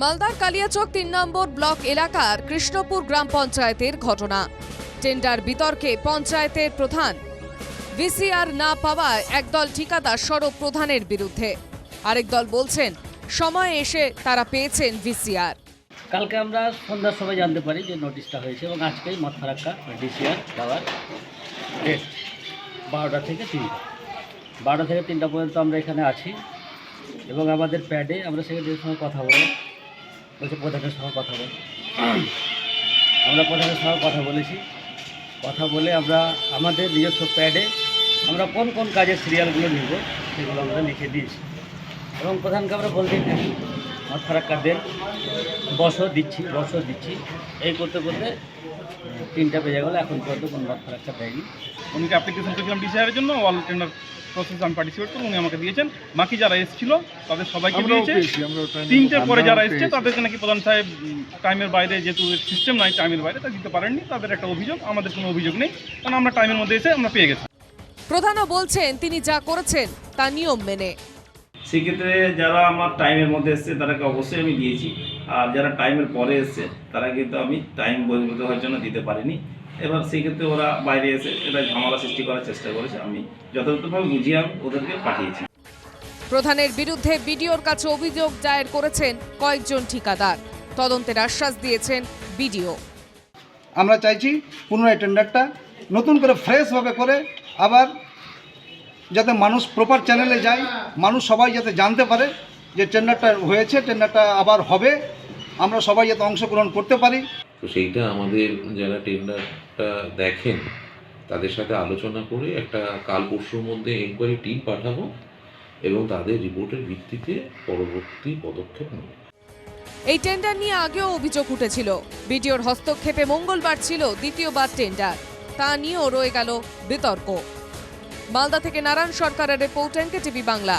মালদার কালিয়াচক তিন নম্বর ব্লক এলাকার কৃষ্ণপুর গ্রাম পঞ্চায়েতের ঘটনা। টেন্ডার বিতর্কে পঞ্চায়েতের প্রধান। ভিসিআর না পাওয়ায় একদল ঠিকাদার সড়ক প্রধানের বিরুদ্ধে। আরেক দল বলছেন, সময় এসে তারা পেয়েছেন ভিসিআর। কালকে আমরা সন্ধ্যার সময় জানতে পারি যে নোটিশটা হয়েছে এবং আজকেই মত ফারাক্কা ডিসিআর দেওয়ার ডেট বারোটা থেকে তিনটা। বারোটা থেকে তিনটা পর্যন্ত আমরা এখানে আছি এবং আমাদের প্যাডে আমরা সেক্রেটারির সঙ্গে কথা বলে বলছে, প্রধানের সঙ্গে কথা বল। আমরা প্রধানের সঙ্গে কথা বলেছি। কথা বলে আমরা আমাদের নিজস্ব প্যাডে আমরা কোন কোন কাজের সিরিয়ালগুলো নিব, সেগুলো আমরা লিখে দিয়েছি। এবং প্রধানকে আমরা বলতে মত ফারাক্কা দেন বছর দিচ্ছি বসও দিচ্ছি। এই করতে করতে তিনটা বেজে গেলো এখন পর্যন্ত কোনো ফারাক্কা দেয়নি। উনিকে অ্যাপ্লিকেশন করেছিলাম ডিসিআরের জন্য? অল টেন্ডার প্রসেস আমি পার্টিসিপেট করব উনি আমাকে দিয়েছেন। বাকি যারা এসেছিল তাদের সবাইকে দিয়েছে। তিনটের পরে যারা এসছে তাদেরকে নাকি প্রধান সাহেব টাইমের বাইরে যেহেতু সিস্টেম নাই টাইমের বাইরে তা দিতে পারেননি। তাদের একটা অভিযোগ আমাদের কোনো অভিযোগ নেই। কারণ আমরা টাইমের মধ্যে এসে আমরা পেয়ে গেছি। প্রধানও বলছেন তিনি যা করেছেন তা নিয়ম মেনে। সেক্ষেত্রে যারা আমার টাইমের মধ্যে এসছে তাদেরকে অবশ্যই আমি দিয়েছি। আর যারা টাইমের পরে এসছে তারা কিন্তু আমি টাইম বহির্ভূত হওয়ার জন্য দিতে পারিনি। এবার সেক্ষেত্রে ওরা বাইরে এসে এটা ঝামেলা সৃষ্টি করার চেষ্টা করেছে। আমি যথাযথভাবে বুঝিয়ে আমি ওদেরকে পাঠিয়েছি। প্রধানের বিরুদ্ধে বিডিওর কাছে অভিযোগ দায়ের করেছেন কয়েকজন ঠিকাদার। তদন্তের আশ্বাস দিয়েছেন বিডিও। আমরা চাইছি পুনরায় টেন্ডারটা নতুন করে ফ্রেশভাবে করে আবার যাতে মানুষ প্রপার চ্যানেলে যায় মানুষ সবাই যাতে জানতে পারে যে টেন্ডারটা হয়েছে টেন্ডারটা আবার হবে আমরা সবাই যাতে অংশগ্রহণ করতে পারি। তো সেইটা আমাদের যারা টেন্ডারটা দেখেন তাদের সাথে আলোচনা করে একটা কাল পরশুর মধ্যে এনকোয়ারি টিম পাঠাবো এবং তাদের রিপোর্টের ভিত্তিতে পরবর্তী পদক্ষেপ নেব। এই টেন্ডার নিয়ে আগেও অভিযোগ উঠেছিল। বিডিওর হস্তক্ষেপে মঙ্গলবার ছিল দ্বিতীয়বার টেন্ডার তা নিয়েও রয়ে গেল বিতর্ক। মালদা থেকে নারায়ণ সরকারের রিপোর্ট এনকে টিভি বাংলা।